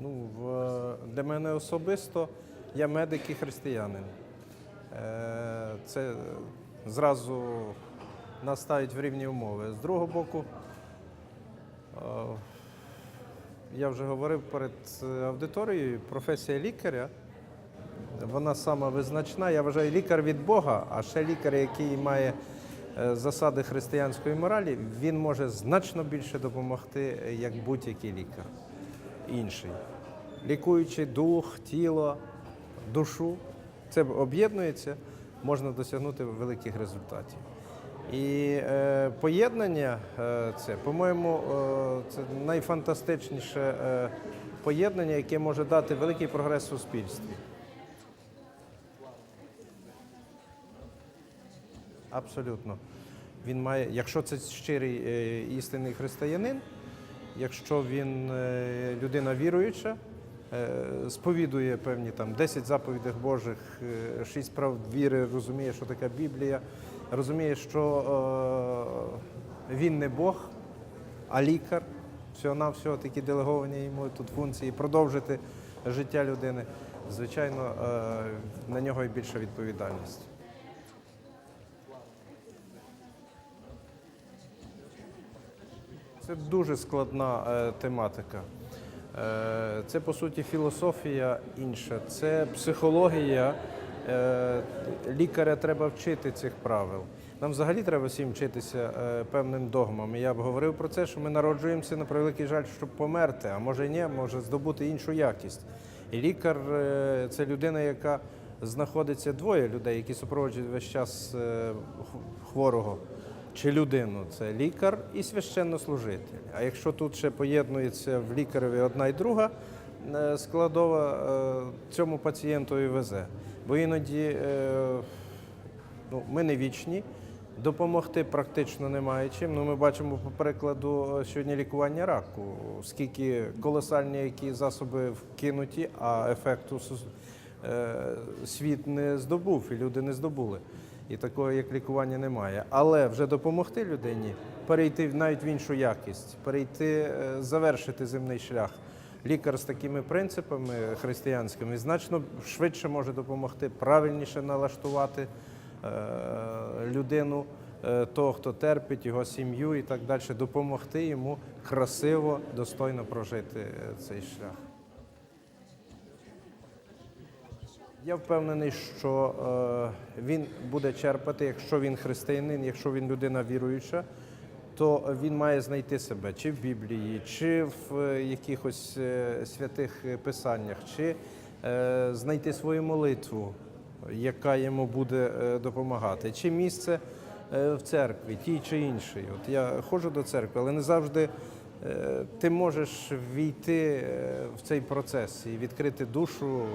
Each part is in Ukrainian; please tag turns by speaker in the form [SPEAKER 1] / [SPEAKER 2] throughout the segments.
[SPEAKER 1] Ну, в, для мене особисто я медик і християнин. Е, Це зразу нас ставить в рівні умови. З другого боку, е, я вже говорив перед аудиторією, професія лікаря, вона сама визначна. Я вважаю, лікар від Бога, а ще лікар, який має е, засади християнської моралі, він може значно більше допомогти, як будь-який лікар інший. Лікуючи дух, тіло, душу, це об'єднується, можна досягнути великих результатів. І е, поєднання е, це, по-моєму, е, це найфантастичніше е, поєднання, яке може дати великий прогрес в суспільстві. Абсолютно. Він має, якщо це щирий е, істинний християнин, якщо він е, людина віруюча, е, сповідує певні там 10 заповідей Божих, 6 прав віри, розуміє, що таке Біблія, розуміє, що е, він не Бог, а лікар. Всього на всього такі делеговані йому тут функції продовжити життя людини. Звичайно, е, на нього і більша відповідальність. Це дуже складна е, тематика. Е, це по суті філософія інша, це психологія. Е, лікаря треба вчити цих правил. Нам взагалі треба всім вчитися е, певним догмам. Я б говорив про це, що ми народжуємося на превеликий жаль, щоб померти, а може ні, може здобути іншу якість. І лікар е, це людина, яка знаходиться двоє людей, які супроводжують весь час е, хворого чи людину. Це лікар і священнослужитель. А якщо тут ще поєднується в лікареві одна і друга е, складова, е, цьому пацієнту і везе. Бо іноді е, ну, ми не вічні, допомогти практично немає чим. Ну, ми бачимо по прикладу сьогодні лікування раку, скільки колосальні які засоби вкинуті, а ефекту світ не здобув і люди не здобули. І такого як лікування немає. Але вже допомогти людині перейти навіть в іншу якість, перейти, е, завершити земний шлях. Лікар з такими принципами християнськими значно швидше може допомогти, правильніше налаштувати е, людину, е, того, хто терпить, його сім'ю і так далі, допомогти йому красиво, достойно прожити цей шлях. Я впевнений, що е, він буде черпати, якщо він християнин, якщо він людина віруюча, то він має знайти себе чи в Біблії, чи в е, якихось е, святих писаннях, чи знайти свою молитву, яка йому буде допомагати, чи місце в церкві, тій чи іншій. От я ходжу до церкви, але не завжди ти можеш війти в цей процес і відкрити душу,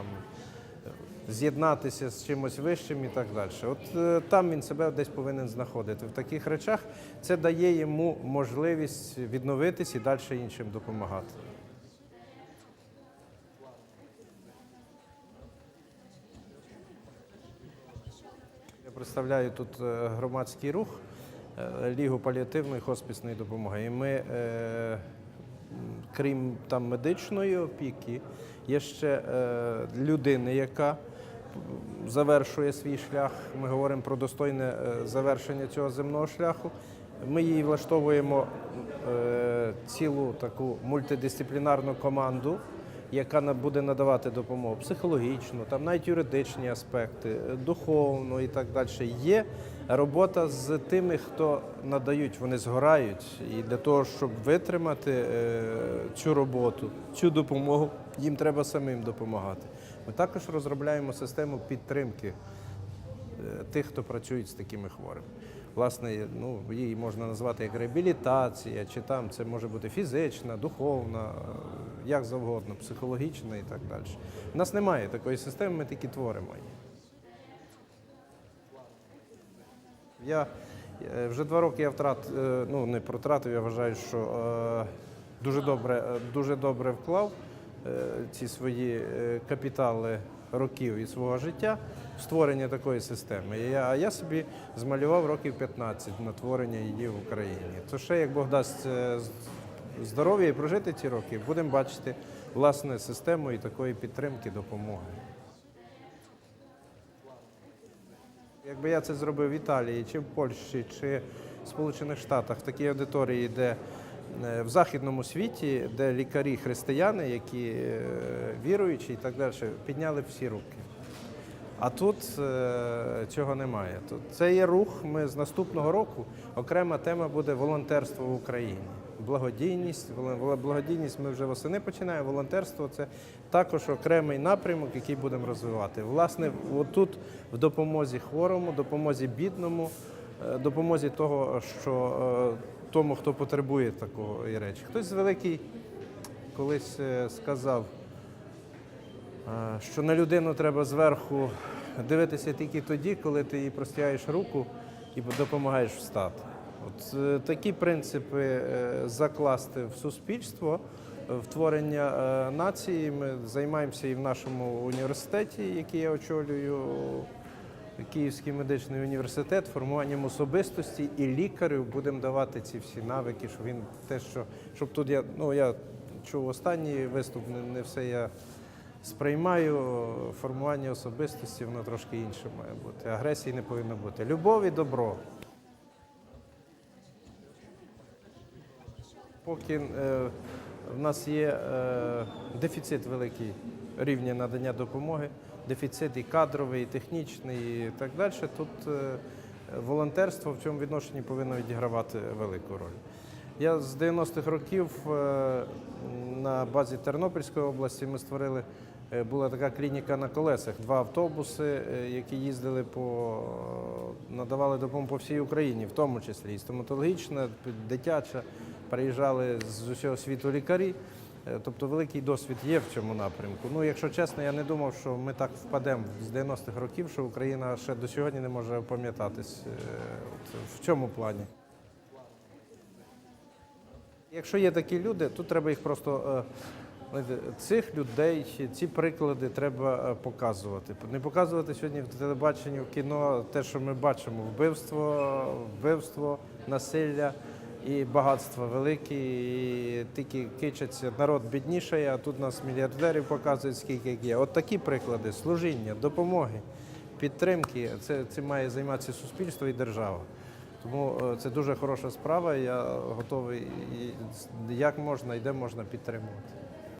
[SPEAKER 1] там, з'єднатися з чимось вищим і так далі. От е, там він себе десь повинен знаходити. В таких речах це дає йому можливість відновитись і далі іншим допомагати. Я представляю тут е, громадський рух е, Лігу паліативної хоспісної допомоги. І ми, е, крім там медичної опіки, є ще е, людини, яка завершує свій шлях. Ми говоримо про достойне е, завершення цього земного шляху. Ми їй влаштовуємо е, цілу таку мультидисциплінарну команду, яка буде надавати допомогу психологічну, там навіть юридичні аспекти, духовну і так далі. Є робота з тими, хто надають, вони згорають. І для того, щоб витримати цю роботу, цю допомогу, їм треба самим допомагати. Ми також розробляємо систему підтримки е, тих, хто працюють з такими хворими. Власне, ну, її можна назвати як реабілітація, чи там це може бути фізична, духовна, е, як завгодно, психологічна і так далі. У нас немає такої системи, ми тільки творимо її. Я е, вже два роки я втрат, ну не протратив, я вважаю, що дуже добре, дуже добре вклав ці свої е, капітали років і свого життя в створення такої системи. А я собі змалював років 15 на творення її в Україні. То ще як Бог дасть е, здоров'я і прожити ці роки, будемо бачити власне систему і такої підтримки, допомоги. Якби я це зробив в Італії, чи в Польщі, чи в Сполучених Штатах, в такій аудиторії, де е, в західному світі, де лікарі християни, які е, віруючі і так далі, підняли всі руки. А тут е, цього немає. Тут це є рух. Ми з наступного року окрема тема буде волонтерство в Україні. Благодійність, благодійність ми вже восени починаємо. Волонтерство це також окремий напрямок, який будемо розвивати. Власне, отут в допомозі хворому, допомозі бідному, е, допомозі того, що е, тому, хто потребує такої речі. Хтось великий колись е, сказав. Е, що на людину треба зверху дивитися тільки тоді, коли ти їй простягаєш руку і допомагаєш встати. От е, такі принципи закласти в суспільство, в творення нації. Ми займаємося і в нашому університеті, який я очолюю. Київський медичний університет, формуванням особистості і лікарю будемо давати ці всі навики, щоб він те, що щоб тут я ну я чув останній виступ, не, не все я сприймаю. Формування особистості воно трошки інше має бути. Агресії не повинно бути. Любов і добро. Поки е, в нас є е, дефіцит великий рівня надання допомоги, дефіцит і кадровий, і технічний, і так далі. Тут е, волонтерство в цьому відношенні повинно відігравати велику роль. Я з 90-х років е, на базі Тернопільської області ми створили. е, Була така клініка на колесах, два автобуси, які їздили по надавали допомогу по всій Україні, в тому числі і стоматологічна, дитяча. Приїжджали з усього світу лікарі. Е, Тобто великий досвід є в цьому напрямку. Ну, якщо чесно, я не думав, що ми так впадемо з 90-х років, що Україна ще до сьогодні не може опам'ятатись е, в цьому плані. Якщо є такі люди, то треба їх просто е, цих людей, ці приклади треба показувати. Не показувати сьогодні в телебаченні, в кіно те, що ми бачимо: вбивство, вбивство, насилля і багатство великі, і тільки кичаться, народ біднішає, а тут нас мільярдерів показують, скільки є. От такі приклади служіння, допомоги, підтримки. Це, цим має займатися суспільство і держава. Тому е, це дуже хороша справа. Я готовий як можна і де можна підтримувати.